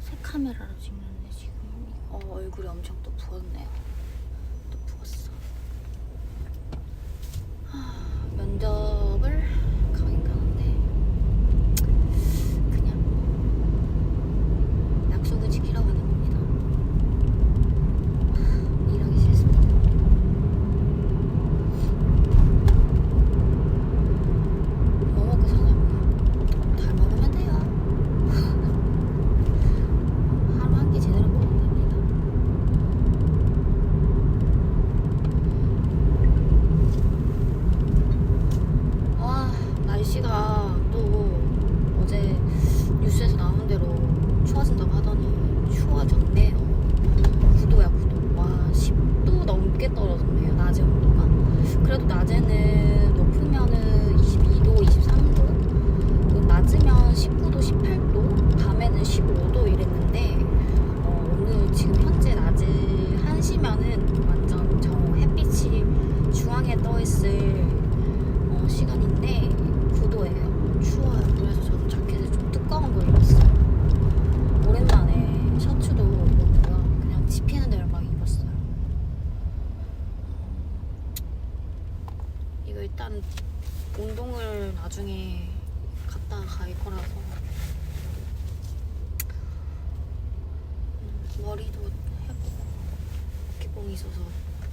새 카메라로 찍는데 지금 어, 얼굴이 엄청 또 부었네요. 또 부었어. 하, 면접을 가긴 가는데 그냥 약속을 지키러 가는 겁니다. 하, 일하기 싫습니다. 뭐 먹고 사냐고요? 잘 먹으면 돼요. 하루 한 끼 제대로 먹으면 됩니다. 아, 날씨가 또 어제 뉴스에서 나온 대로 추워진다고 하더니 추워졌네요. 9도야, 9도. 와, 10도 넘게 떨어졌네요, 낮에 온도가. 그래도 낮에는 높으면은 22도, 23도, 그 낮으면 19도, 18도, 밤에는 15도 이랬는데 어, 오늘 지금 현재 낮에 1시면은 완전 저 햇빛이 중앙에 떠 있을 어, 시간인데 9도예요. 추워요. 그래서 저도 자켓을 좀 두꺼운 걸 입었어요. 오랜만에 셔츠도 입었고요. 그냥 집히는 대로 막 입었어요. 이거 일단 운동을 나중에 갔다가 갈 거라서 음, 머리도 해보고 어깨뽕이 있어서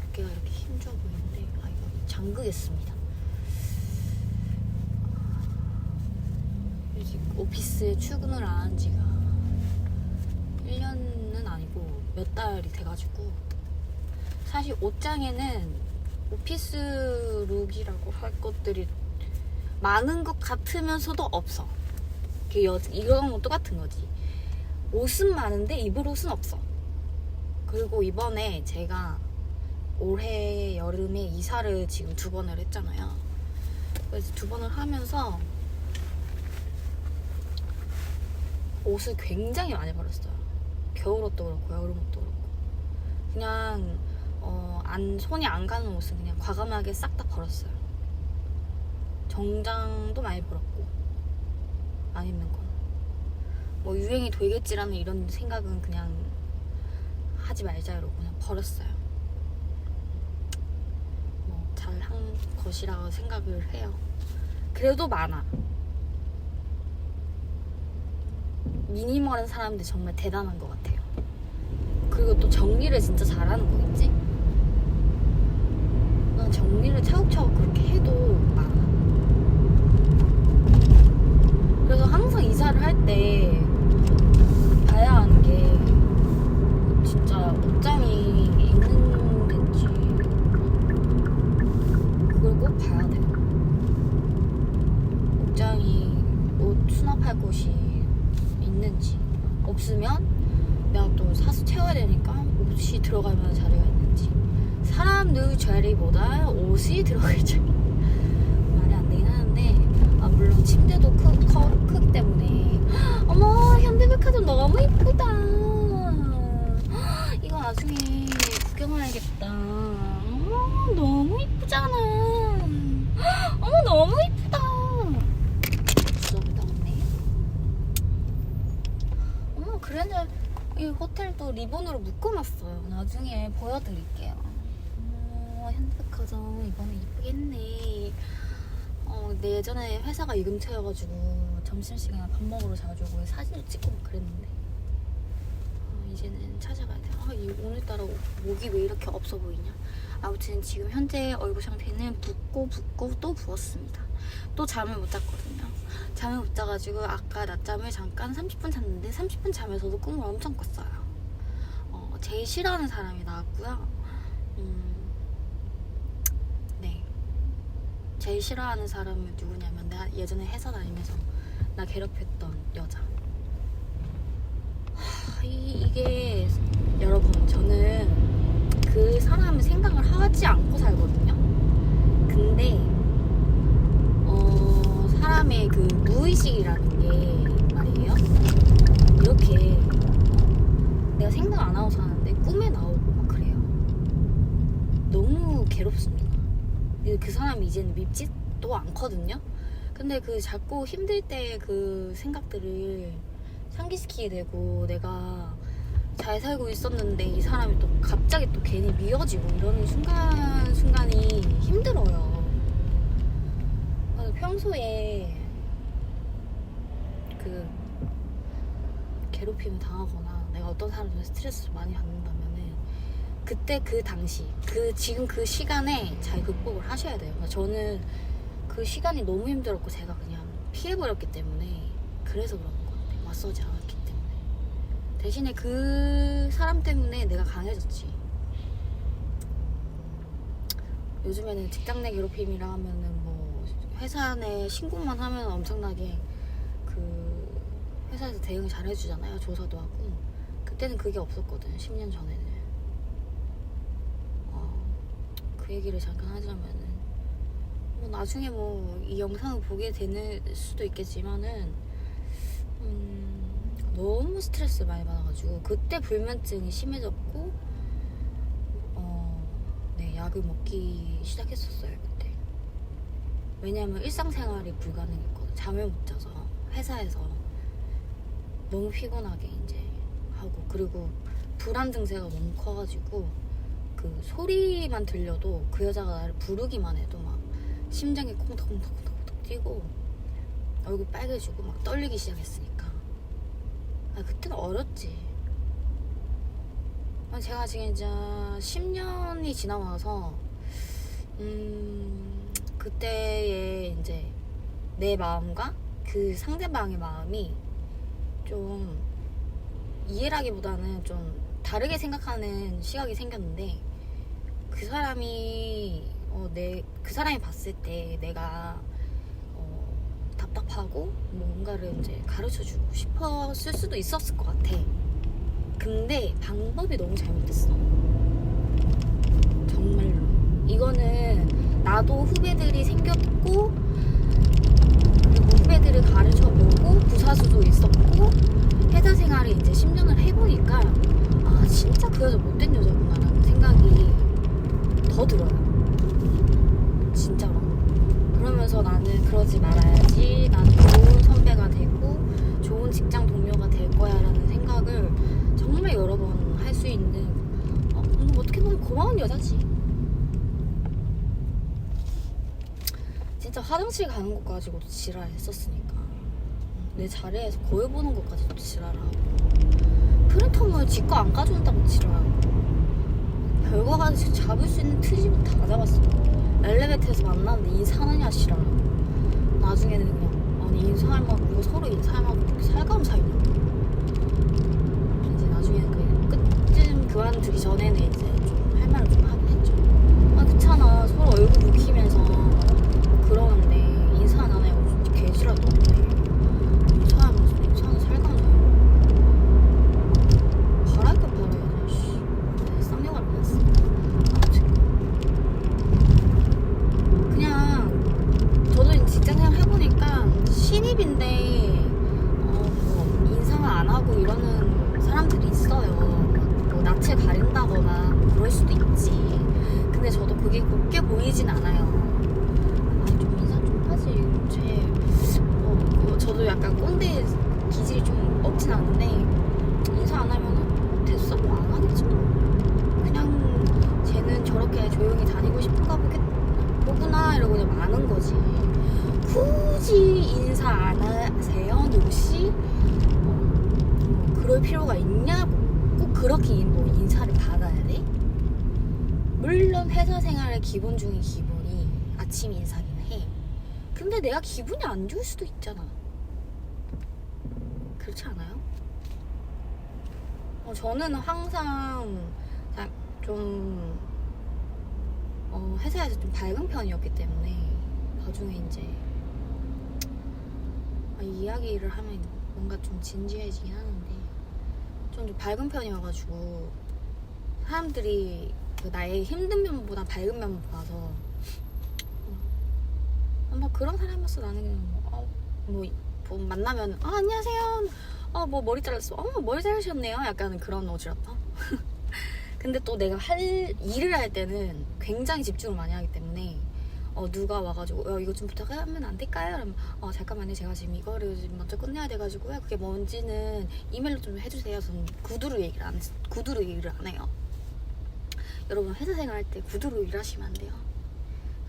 어깨가 이렇게 힘줘 보이는데 아 이거 잠그겠습니다. 오피스에 출근을 안 한 지가 1년은 아니고 몇 달이 돼가지고 사실 옷장에는 오피스 룩이라고 할 것들이 많은 것 같으면서도 없어. 이런 건 똑같은 거지. 옷은 많은데 입을 옷은 없어. 그리고 이번에 제가 올해 여름에 이사를 지금 두 번을 했잖아요. 그래서 두 번을 하면서 옷을 굉장히 많이 버렸어요. 겨울 옷도 그렇고 여름 옷도 그렇고 그냥 어, 안 손이 안 가는 옷은 그냥 과감하게 싹 다 버렸어요. 정장도 많이 버렸고 안 입는 건. 뭐 유행이 되겠지라는 이런 생각은 그냥 하지 말자 이러고 그냥 버렸어요. 뭐 잘 한 것이라고 생각을 해요. 그래도 많아. 미니멀한 사람들 정말 대단한 것 같아요. 그리고 또 정리를 진짜 잘하는 거겠지? 난 정리를 차곡차곡 그렇게 해도 많아. 그래서 항상 이사를 할 때 봐야 하는 게 진짜 옷장이 있는 데인지 그걸 꼭 봐야 돼요. 옷장이 옷 수납할 곳이 있는지 없으면 내가 또 사서 채워야 되니까 옷이 만한 자리가 있는지 사람들 자리보다 옷이 들어갈 자리 말이 안 되긴 하는데 아 물론 침대도 크, 커, 크기 때문에. 어머 현대백화점 너무 이쁘다. 이거 나중에 구경해야겠다. 어머 너무 이쁘잖아. 어머 너무 이쁘다. 그래도 이 호텔도 리본으로 묶어놨어요. 나중에 보여드릴게요 현대백화점 이번에 이쁘겠네 어, 근데 예전에 회사가 이 근처여가지고 점심시간에 밥 먹으러 자주 오고 사진을 찍고 막 그랬는데 어, 이제는 찾아가야 돼. 아, 이 오늘따라 목이 왜 이렇게 없어 보이냐? 아무튼 지금 현재 얼굴 상태는 붓고 붓고 또 부었습니다. 또 잠을 못 잤거든요. 잠을 못 자가지고 아까 낮잠을 잠깐 30분 잤는데 30분 자면서도 꿈을 엄청 꿨어요. 어, 제일 싫어하는 사람이 나왔고요. 음, 네. 제일 싫어하는 사람은 누구냐면 내가 예전에 회사 다니면서 나 괴롭혔던 여자. 하, 이, 이게 여러분 저는 그 사람을 생각을 하지 않고 살거든요. 근데 어, 사람의 그 무의식이라는 게 말이에요. 이렇게 내가 생각 안 하고 사는데 꿈에 나오고 막 그래요. 너무 괴롭습니다. 그 사람이 이제는 밉지도 않거든요. 근데 그 자꾸 힘들 때 그 생각들을 상기시키게 되고 내가 잘 살고 있었는데 이 사람이 또 갑자기 또 괜히 미워지고 이러는 순간 순간이 힘들어요. 평소에 그 괴롭힘을 당하거나 내가 어떤 사람한테 스트레스를 많이 받는다면은 그때 그 당시 그 지금 그 시간에 잘 극복을 하셔야 돼요. 그러니까 저는 그 시간이 너무 힘들었고 제가 그냥 피해버렸기 때문에 그래서 그런 것 같아요. 맞서지 않았기 때문에 대신에 그 사람 때문에 내가 강해졌지. 요즘에는 직장 내 괴롭힘이라 하면은 뭐 회사 내 신고만 하면 엄청나게 그 회사에서 대응 잘 해주잖아요. 조사도 하고. 그때는 그게 없었거든. 10년 전에는. 어, 그 얘기를 잠깐 하자면은. 뭐 나중에 뭐 이 영상을 보게 되는 수도 있겠지만은 음, 너무 스트레스 많이 받아가지고 그때 불면증이 심해졌고 어, 네 약을 먹기 시작했었어요 그때. 왜냐면 일상생활이 불가능했거든. 잠을 못 자서 회사에서 너무 피곤하게 이제 하고 그리고 불안 증세가 너무 커가지고 그 소리만 들려도 그 여자가 나를 부르기만 해도 막 심장이 콩닥콩닥콩닥 뛰고 얼굴 빨개지고 막 떨리기 시작했으니까. 아 그때는 어렸지. 아, 제가 지금 이제 10년이 지나고 나서 음 그때의 이제 내 마음과 그 상대방의 마음이 좀 이해라기보다는 좀 다르게 생각하는 시각이 생겼는데 그 사람이 어, 내, 그 사람이 봤을 때 내가 어, 답답하고 뭔가를 이제 가르쳐 주고 싶었을 수도 있었을 것 같아. 근데 방법이 너무 잘못됐어. 정말로. 이거는 나도 후배들이 생겼고 그리고 후배들을 가르쳐 보고 부사수도 있었고 회사 생활을 이제 10년을 해보니까 아 진짜 그 여자 못된 여자구나라는 생각이 더 들어요. 진짜로. 그러면서 나는 그러지 말아야지. 나는 좋은 선배가 되고 좋은 직장 동료가 될 거야라는 생각을 정말 여러 번 할 수 있는 어, 음, 어떻게 보면 여자지. 진짜 화장실 가는 것 가지고도 지랄했었으니까. 내 자리에서 거울 보는 것까지도 지랄하고. 프린터물 지거 안 가져온다고 지랄하고. 별거 가지고 잡을 수 있는 트집은 다 잡았어. 엘리베이터에서 만났는데 인사하느냐 싫어 나중에는 그냥 아니 인사하면 서로 인사하면 그렇게 살가운 사이냐 이제 나중에 그 끝쯤 그만두기 전에는 이제 좀 할 말을 좀 하긴 했죠 아 그렇잖아 서로 얼굴 묵히면서 그러는데 인사 안 하냐고 개지랄던데 인사하면서 인사는 살가운 사이 바랄 거 바라야지 씨 쌍욕을 안 했어 아무튼 그냥 저도 이제 직장생활 해보니까 신입인데 어, 뭐 인상을 안 하고 이러는 사람들이 있어요. 뭐 낯을 가린다거나 뭐 그럴 수도 있지. 근데 저도 그게 곱게 보이진 않아요. 아니 좀 인사 좀 하지. 제 뭐, 뭐 저도 약간 꼰대 기질이 좀 없진 않은데 인사 안 하면은 됐어 뭐 안 하겠지 뭐. 그냥 쟤는 저렇게 조용히 다니고 싶은가 보겠, 보구나 이러고 그냥 마는 거지. 굳이 인사 안 하세요, 누구씨? 어, 그럴 필요가 있냐고. 꼭 그렇게 뭐 인사를 받아야 돼? 물론 회사 생활의 기본 중에 기본이 아침 인사긴 해. 근데 내가 기분이 안 좋을 수도 있잖아. 그렇지 않아요? 어, 저는 항상 자- 좀 어, 회사에서 좀 밝은 편이었기 때문에 나중에 이제 아, 이 이야기를 하면 뭔가 좀 진지해지긴 하는데 좀, 좀 밝은 편이어가지고 사람들이 그 나의 힘든 면보다 밝은 면만 봐서 어, 아마 그런 사람이었어 나는 뭐, 어, 뭐, 뭐 만나면 아 안녕하세요. 어뭐 머리 잘랐어. 어 머리 자르셨네요. 약간 그런 어지럽다. 근데 또 내가 할 일을 할 때는 굉장히 집중을 많이 하기 때문에 어, 누가 와가지고 어, 이거 좀 부탁하면 안 될까요? 그러면 어 잠깐만요. 제가 지금 이거를 지금 먼저 끝내야 돼가지고요. 그게 뭔지는 이메일로 좀 해주세요. 저는 구두로 얘기를 안 했, 구두로 얘기를 안 해요. 여러분 회사 생활할 때 구두로 일하시면 안 돼요.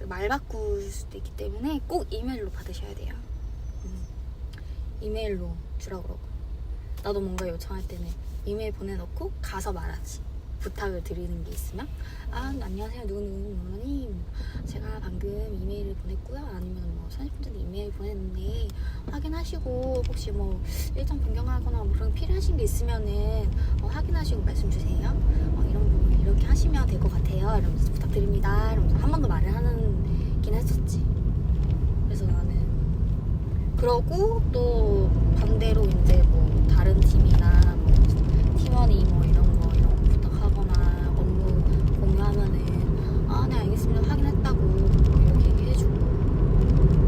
말 바꿀 수도 있기 때문에 꼭 이메일로 받으셔야 돼요. 음. 이메일로 주라고 그러고. 나도 뭔가 요청할 때는 이메일 보내놓고 가서 말하지. 부탁을 드리는 게 있으면 아 안녕하세요. 누구누구님 제가 방금 이메일을 보냈고요. 아니면 뭐 30분 전에 이메일 보냈는데 확인하시고 혹시 뭐 일정 변경하거나 뭐 그런 필요하신 게 있으면은 어, 확인하시고 말씀 주세요. 어, 이런 부분 이렇게 하시면 될 것 같아요. 이러면서 부탁드립니다. 이러면서 한 번 더 말을 하는긴 했었지. 그래서 나는 그러고 또 반대로 이제 뭐 다른 팀이나 뭐 팀원이 뭐 이런 거 이런 거 부탁하거나 업무 공유하면은 아 네 알겠습니다 확인했다고 뭐 이렇게 얘기해주고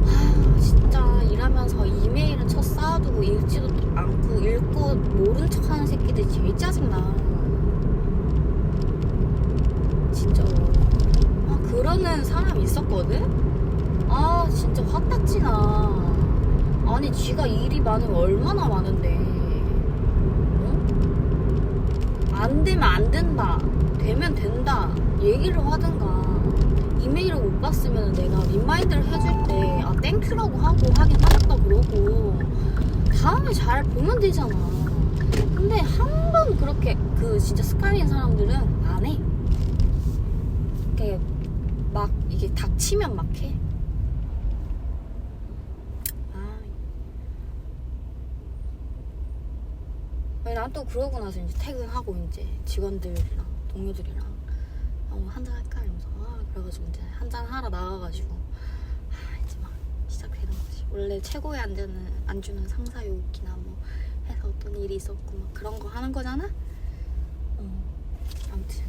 아 진짜 일하면서 이메일은 쳐 쌓아두고 읽지도 않고 읽고 모른 척하는 새끼들이 제일 짜증나 진짜로 아 그러는 사람 있었거든 아 진짜 화딱지 나 아니 쥐가 일이 많으면 얼마나 많은데. 어? 안 되면 안 된다. 되면 된다. 얘기를 하든가. 이메일을 못 봤으면 내가 리마인드를 해줄 때 아 땡큐라고 하고 하긴 하겠다 그러고 다음에 잘 보면 되잖아. 근데 한 번 그렇게 그 진짜 습관인 사람들은 안해. 이렇게 막 이게 닥치면 막해 아. 난 또 그러고 나서 이제 퇴근하고 이제 직원들이랑 동료들이랑 어, 한잔 할까? 이러면서 아 그래가지고 이제 한잔 하러 나가가지고 아 이제 막 시작되는 거지. 원래 최고의 안주는 안주는 상사 욕이나 뭐 해서 어떤 일이 있었고 막 그런 거 하는 거잖아? 어 아무튼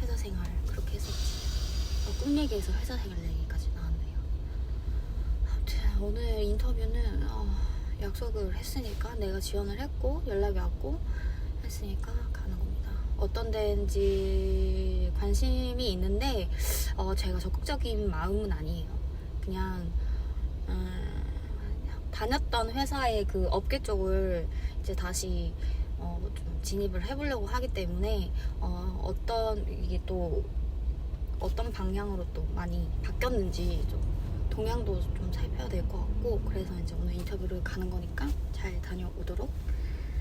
회사 생활 그렇게 했었지. 어, 꿈 얘기에서 회사 생활 얘기까지 나왔네요. 아무튼 오늘 인터뷰는 어, 약속을 했으니까 내가 지원을 했고 연락이 왔고 했으니까 가는 겁니다. 어떤 데인지 관심이 있는데 어, 제가 적극적인 마음은 아니에요. 그냥 음, 다녔던 회사의 그 업계 쪽을 이제 다시 어, 좀 진입을 해보려고 하기 때문에 어, 어떤 이게 또 어떤 방향으로 또 많이 바뀌었는지 좀 동향도 좀 살펴야 될 것 같고 그래서 이제 오늘 인터뷰를 가는 거니까 잘 다녀오도록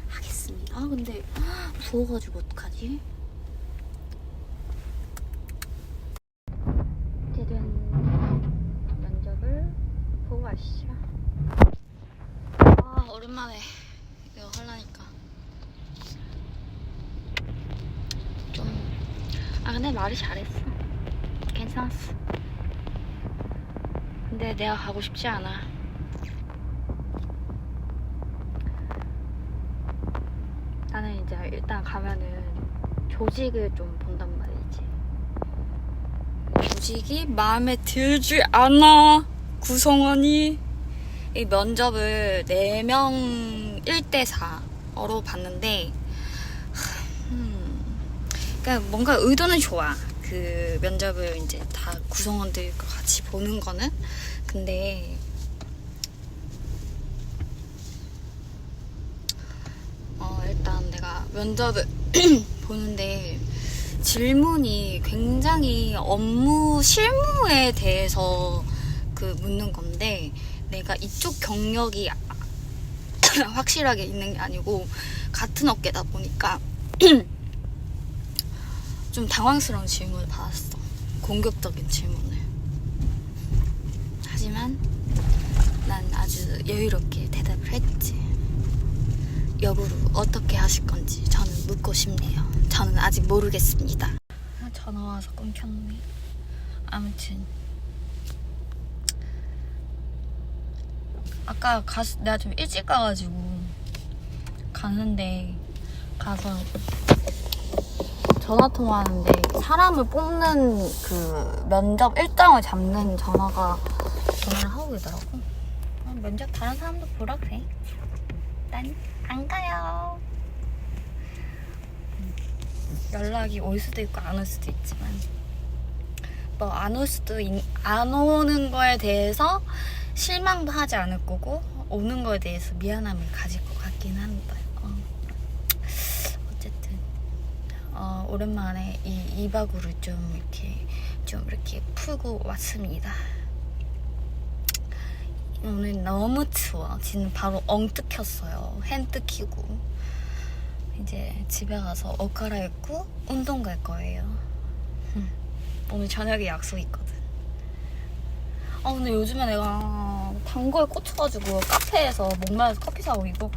하겠습니다. 아 근데 부어가지고 어떡하지? 면접을 보고 가시죠. 아 오랜만에 이거 하려니까 좀 아 근데 말이 잘했어. 괜찮았어. 근데 내가 가고 싶지 않아. 나는 이제 일단 가면은 조직을 좀 본단 말이지. 조직이 마음에 들지 않아. 구성원이. 이 면접을 4명 1대 4로 봤는데, 하, 음, 그러니까 뭔가 의도는 좋아. 그 면접을 이제 다 구성원들과 같이 보는 거는. 근데, 어, 일단 내가 면접을 보는데 질문이 굉장히 업무 실무에 대해서 그 묻는 건데 내가 이쪽 경력이 확실하게 있는 게 아니고 같은 업계다 보니까 좀 당황스러운 질문을 받았어. 공격적인 질문을. 하지만 난 아주 여유롭게 대답을 했지. 여부로 어떻게 하실 건지 저는 묻고 싶네요. 저는 아직 모르겠습니다. 아, 전화 와서 끊겼네. 아무튼 아까 가 내가 좀 일찍 가가지고 가는데 가서 전화 통화하는데 사람을 뽑는 그 면접 일정을 잡는 전화가 전화를 하고 계더라고. 아, 면접 다른 사람도 보라 그래. 난 안 가요. 연락이 올 수도 있고 안 올 수도 있지만 뭐 안 올 수도 있, 안 오는 거에 대해서 실망도 하지 않을 거고 오는 거에 대해서 미안함을 가질 것 같긴 합니다. 어. 어쨌든 어, 오랜만에 이 2박으로 좀 이렇게 좀 이렇게 풀고 왔습니다. 오늘 너무 추워. 지금 바로 엉뜨켰어요. 핸 뜨키고. 이제 집에 가서 옷 갈아입고 운동 갈 거예요. 음, 오늘 저녁에 약속 있거든. 아 근데 요즘에 내가 단 거에 꽂혀가지고 카페에서 목말라서 커피 사고 이거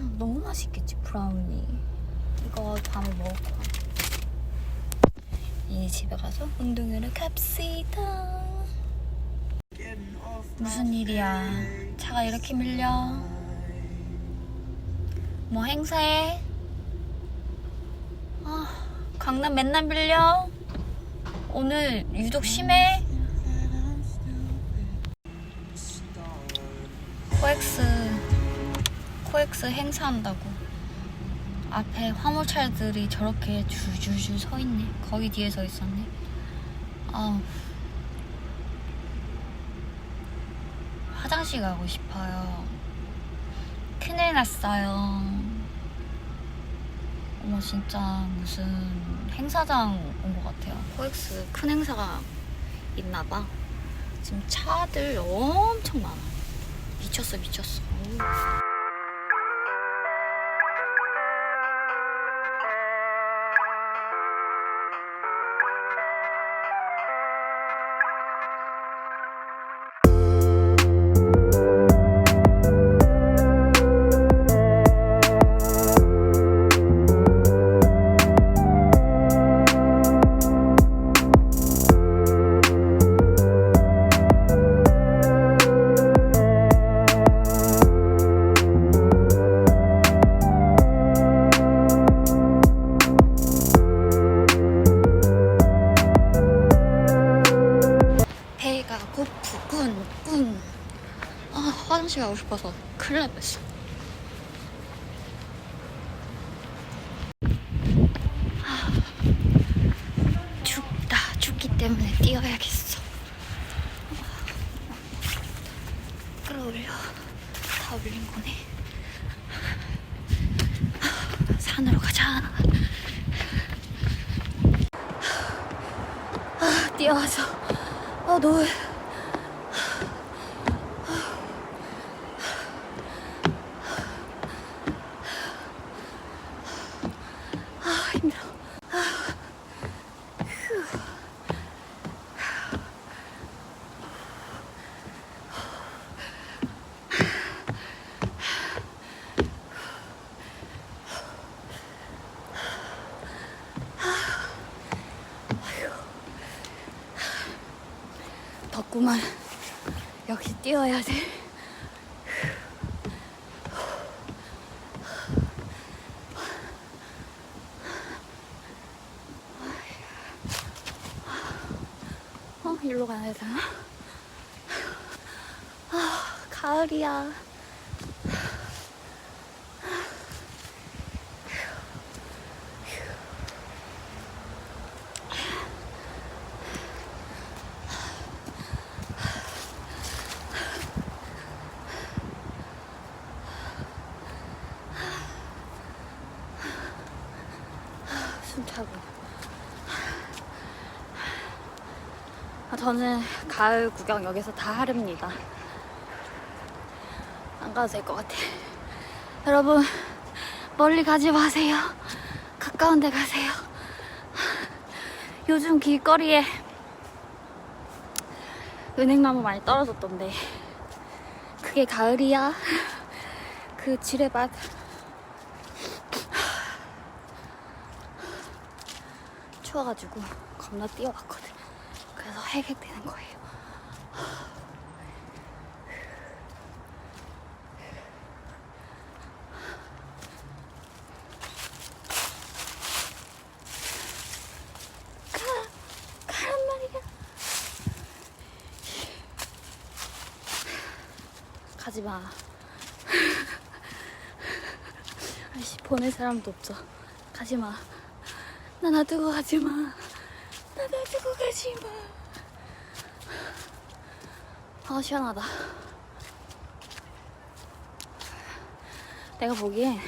음, 너무 맛있겠지 브라우니. 이거 밤에 먹을 거야. 이제 집에 가서 운동하러 갑시다. 무슨 일이야? 차가 이렇게 밀려? 뭐 행사해? 아, 강남 맨날 밀려? 오늘 유독 심해? 코엑스 코엑스 행사한다고 앞에 화물차들이 저렇게 줄줄줄 서 있네 거기 뒤에 서 있었네 아우 화장실 가고 싶어요. 큰일 났어요. 어머, 진짜 무슨 행사장 온 것 같아요. 코엑스 큰 행사가 있나 봐. 지금 차들 엄청 많아. 미쳤어, 미쳤어. 때문에 뛰어야겠어. 끌어올려. 다 올린 거네. 산으로 가자. 아, 뛰어와서. 아, 노을. 아, 힘들어. 덥구만. 역시 뛰어야 돼. 어, 일로 가야 되나? 아, 가을이야. 숨 차고. 아, 저는 가을 구경 여기서 다 하렵니다. 안 가도 될 것 같아. 여러분, 멀리 가지 마세요. 가까운 데 가세요. 요즘 길거리에 은행나무 많이 떨어졌던데. 그게 가을이야. 그 지뢰밭. 추워가지고 겁나 뛰어왔거든. 그래서 해객되는 거예요. 가지 마. 아이씨, 보낼 사람도 없어. 가지 마. 나 놔두고 가지 마. 나 놔두고 가지 마. 아, 시원하다. 내가 보기엔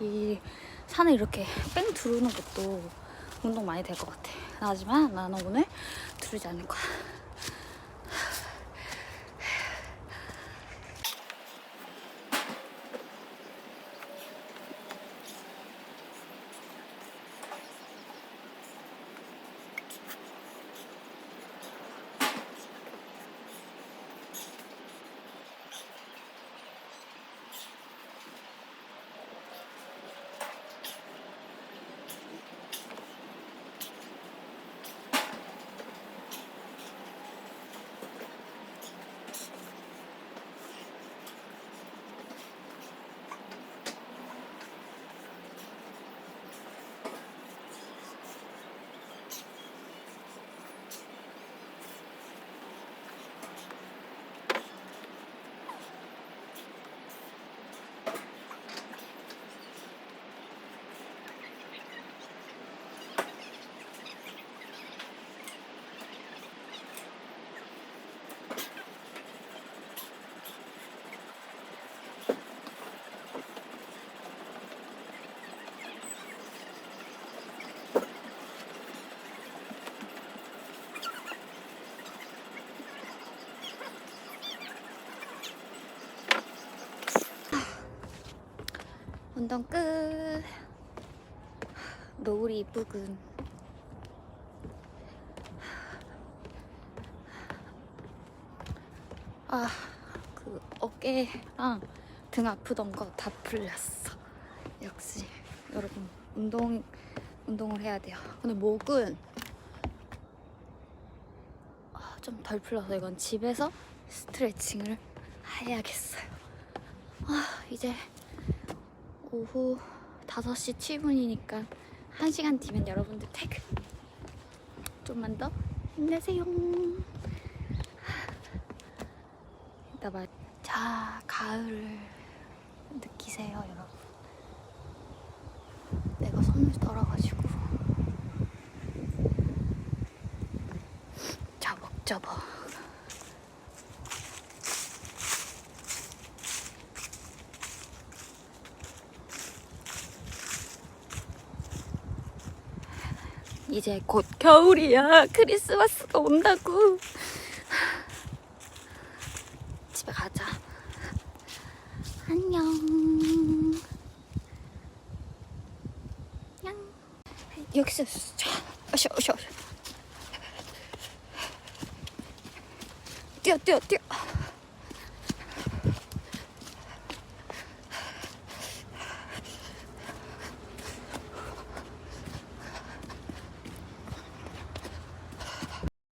이 산을 이렇게 뺑 두르는 것도 운동 많이 될 것 같아. 하지만 나는 오늘 두르지 않을 거야. 운동 끝. 노을이 이쁘군. 아, 그 어깨랑 등 아프던 거 다 풀렸어. 역시 여러분 운동 운동을 해야 돼요. 근데 목은 아, 좀 덜 풀려서 이건 집에서 스트레칭을 해야겠어요. 아, 이제 오후 5시 7분이니까 1시간 뒤면 여러분들 퇴근. 좀만 더 힘내세요. 이따 말. 자, 가을을 느끼세요, 여러분. 내가 손을 떨어가지고. 자, 먹자, 뭐. 이제 곧 겨울이야. 크리스마스가 온다고.